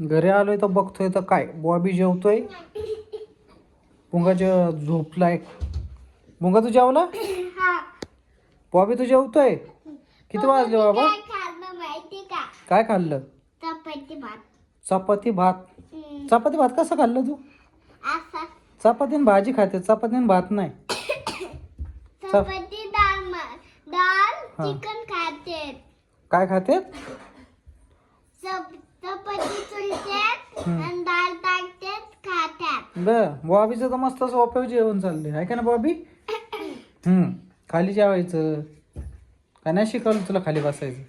घरी आलोय तर बघतोय तर काय? बॉबी जेवतोय? जे झोपलाय पुंगा तू जेवला? बॉबी तू जेवतोय? किती वाजले बाबा? काय खाल्लं चपाती भात. चपाती भात. हम्म. चपाती भात कसं खाल्लं तू? असा. चपाती आणि भाजी खाते चपाती आणि भात नाही. चपाती. चिकन खाते. काय खाते? चपाती. आणि टाकतात बर बॉबीचं तर मस्त सोप्यावर जेवण चाललंय. आहे का ना बॉबी? हम्म. खाली जेवायचं. काय नाही शिकवलं तुला खाली बसायचं?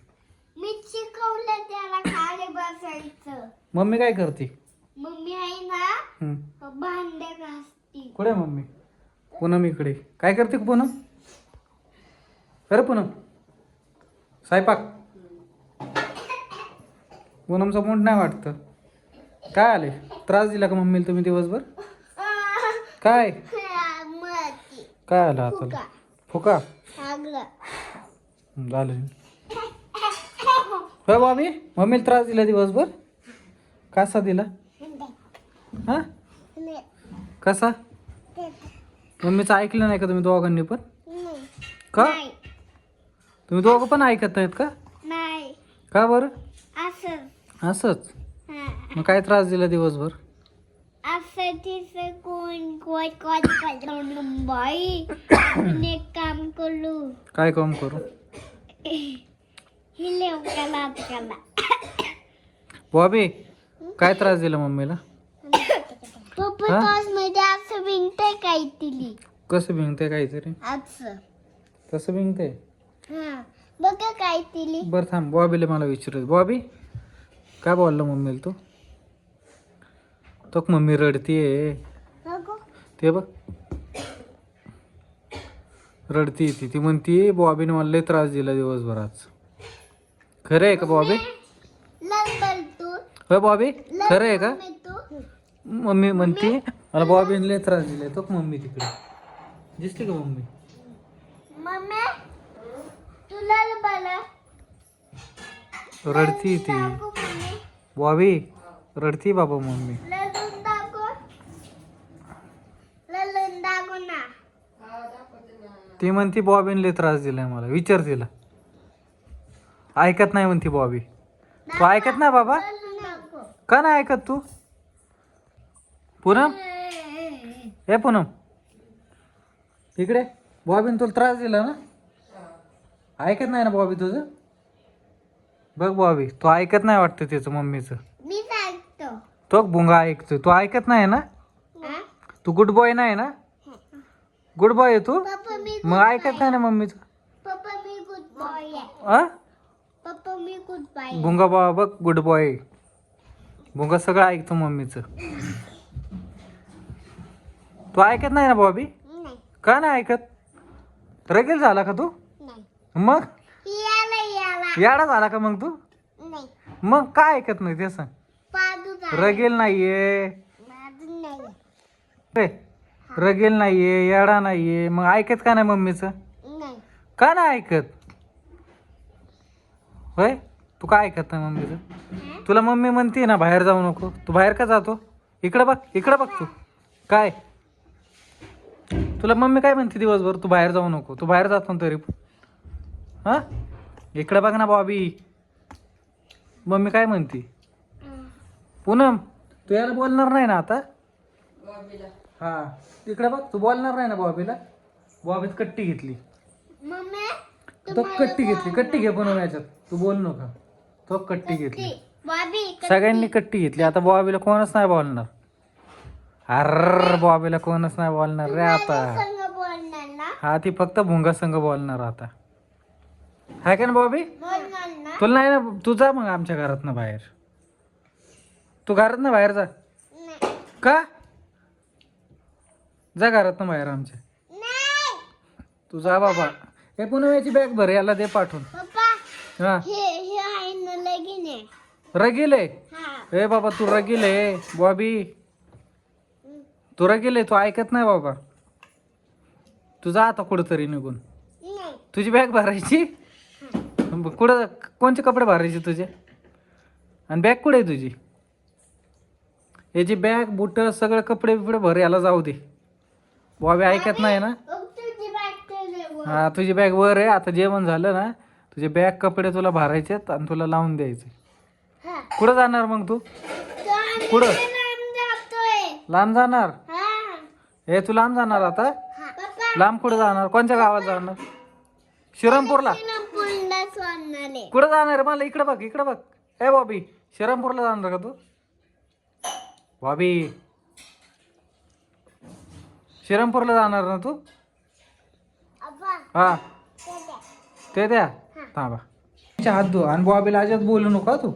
मी शिकवलं त्याला खाली बसायचं. मम्मी काय करते? मम्मी आहे ना हम्म. भांडे घासती. कुठे आहे मम्मी? पूनम इकडे. काय करते पूनम? खरं पूनम. स्वयंपाक. पूनमचं मूड नाही वाटतं. काय आले? त्रास दिला का मम्मीला तुम्ही दिवसभर? काय? काय आलं हाताला फुका. झालं. होय बाबी मम्मीला त्रास दिला दिवसभर? कसा दिला? हा? कसा? मम्मीचं ऐकलं नाही का तुम्ही दोघांनी पण? का? तुम्ही दोघं पण ऐकत नाहीत का? का बरं? असं असंच. मग काय त्रास दिला दिवसभर? असं तिचं कोण कोण कोण करून बाई. आपण एक काम करू. काय काम करू? ही लेवकाला आजकाला बॉबी काय त्रास दिला मम्मीला? पप्पा हा? तासमध्ये असं विंगते काय तिली कसं भिंगते काहीतरी? असं. तसं भिंगते हा. बघा काय तिली बरं थांब बॉबीला मला विचारत बॉबी? काय बोललं मम्मीला तू? तो मम्मी रडतीये ते बघ रडती ती ती म्हणती बॉबीने मला लय त्रास दिला दिवसभर आज. खरं आहे का बॉबी? लग बोल तू होय बॉबी? खरं आहे का? मम्मी म्हणते मला बॉबीने लय त्रास दिलाय तो मम्मी तिकडे. दिसते का मम्मी? मम्मी तुला बोला रडती ती बॉबी रडती बाबा मम्मी. ना. ती म्हणती बॉबीने लय त्रास दिलाय मला. विचार तिला. ऐकत नाही म्हणती बॉबी. तू ऐकत नाही बाबा? का नाही ऐकत तू? पूनम? हे पूनम. इकडे. बॉबीने तुला त्रास दिला ना? ऐकत नाही ना बॉबी तुझं? बघ बॉबी तू ऐकत नाही वाटतं त्याचं मम्मीचं? मी सांगतो. तो भुंगा ऐकतोय. तू ऐकत नाही ना? हा? तू गुड बॉय नाही ना? गुड बॉय आहे तू? पप्पा मी मग ऐकत नाही ना मम्मीचं? पप्पा मी गुड बॉय आहे. आ? पप्पा मी गुड बॉय भुंगा बाबा बघ गुड बॉय भुंगा सगळं ऐकतो मम्मीचं. तू ऐकत नाही ना बॉबी नाही. का नाही ऐकत? रगेल झाला का तू? नाही. मग? याडा झाला का मग तू? नाही. मग काय ऐकत नाही ते सांग. रगेल नाहीये. माझं नाही. रे रगेल नाहीये याडा नाहीये. मग ऐकत का नाही मम्मीचं? नाही. का नाही ऐकत? होय? तू काय ऐकत नाही मम्मीचं? तुला मम्मी म्हणते ना बाहेर जाऊ नको. तू बाहेर का जातो? इकडं बघ इकडं बघ तू. काय? तुला मम्मी काय म्हणते दिवसभर? तू बाहेर जाऊ नको. तू बाहेर जातो ना तरी. हा? इकडं बघ ना बॉबी मम्मी काय म्हणते? पूनम तू याला बोलणार नाही ना आता? हा. इकडे बघ तू बोलणार नाही ना बॉबीला बॉबीत कट्टी घेतली. मम्मी तो कट्टी घेतली. कट्टी घे पूनम याच्यात. तू बोल नका तो कट्टी घेतली. बॉबी सगळ्यांनी कट्टी घेतली. आता बॉबीला कोणच नाही बोलणार. अर बॉबीला कोणच नाही बोलणार रे आता. संग बोलणार ना? हा ती फक्त भुंगा संघ बोलणार आता. हाय का ना बॉबी? तुला नाही ना तू जा मग आमच्या घरात ना बाहेर. तू घरात ना बाहेर जा. का? जा घरात ना बाहेर आमच्या. नाही. तू जा बाबा. हे पुन्हा याची बॅग भर याला दे पाठवून. हा. आहे रगील हा. बाबा तू रगील आहे. बॉबी. तू रगील आहे तू ऐकत नाही बाबा. तू जा आता कुठंतरी निघून. तुझी बॅग भरायची? कुठं कोणते कपडे भरायचे तुझे? आणि बॅग कुठे आहे तुझी? याची बॅग बुट सगळे कपडे बिपडे भर याला जाऊ दे. बॉबी ऐकत नाही ना? हा तुझी बॅग वर आहे. आता जेवण झालं ना तुझे बॅग कपडे तुला भरायचे आणि तुला लावून द्यायचे. कुठं जाणार मग तू? पुढं? लांब जाणार? हा. तू लांब जाणार आता? लांब कुठं जाणार? कोणत्या गावात जाणार? श्रीरामपूरला कुठं जाणार आहे? मला इकडे बघ इकडे बघ. ए बॉबी श्रीरामपूरला जाणार का तू? बॉबी. श्रीरामपूरला जाणार ना तू? हा. ते द्या. थांबा. तिच्या हात धु आणि बॉबीला अजिबात बोलू नका तू.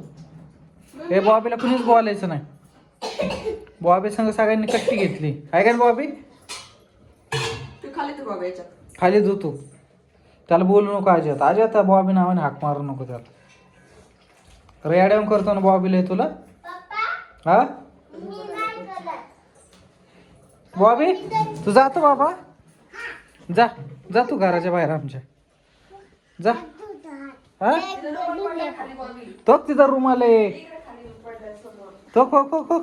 हे बॉबीला कुणीच बोलायचं नाही. बॉबी संग सगळ्यांनी कट्टी घेतली. आहे का बॉबी? तू खाली तू बाबा याच्यात. खाली धुतो त्याला बोलू नको अजिबात अजिबात बॉबी नावाने हाक मारू नको त्याला. रेड्यावर करतो ना बॉबीला तुला? हा? बॉबी तू जातो बाबा. जा जा तू घराच्या बाहेर आमच्या. जा. हा? तो तिथं रूम आले तो खो खो खो.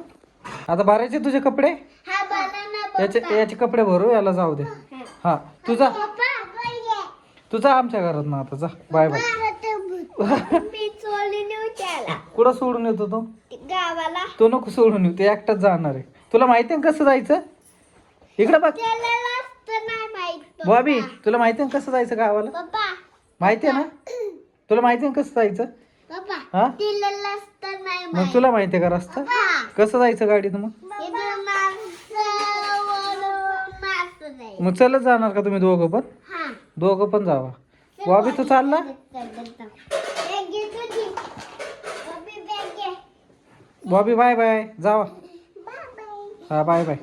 आता भरायचे तुझे कपडे? याचे याचे कपडे भरू याला जाऊ दे. हा. तुझा बोल तुझा आमच्या घरात ना आता जा. Bye bye. मी चोली नेऊ त्याला. कुठं सोडून येतो तो? गावाला. तो नको सोडून येऊ ते एकटाच जाणार आहे. तुला माहिती आहे कसं जायचं? इकडे बघ. त्याला रस्ता नाही माहीत बॉबी तुला माहिती आहे कसं जायचं गावाला? पप्पा. माहिती आहे ना? तुला माहिती आहे कसं जायचं? पप्पा हा? तिला रस्ता नाही मग माहीत. तुला माहिती आहे का रस्ता? कसं जायचं गाडीत मग? इथं माणसं वरून माणसं नाही मग चलत जाणार का तुम्ही दोघं पण? दोघं पण जावा. बॉबी तू चालला? बॉबी बॅग घे. Bobby bye bye. जावा. हा बाय बाय.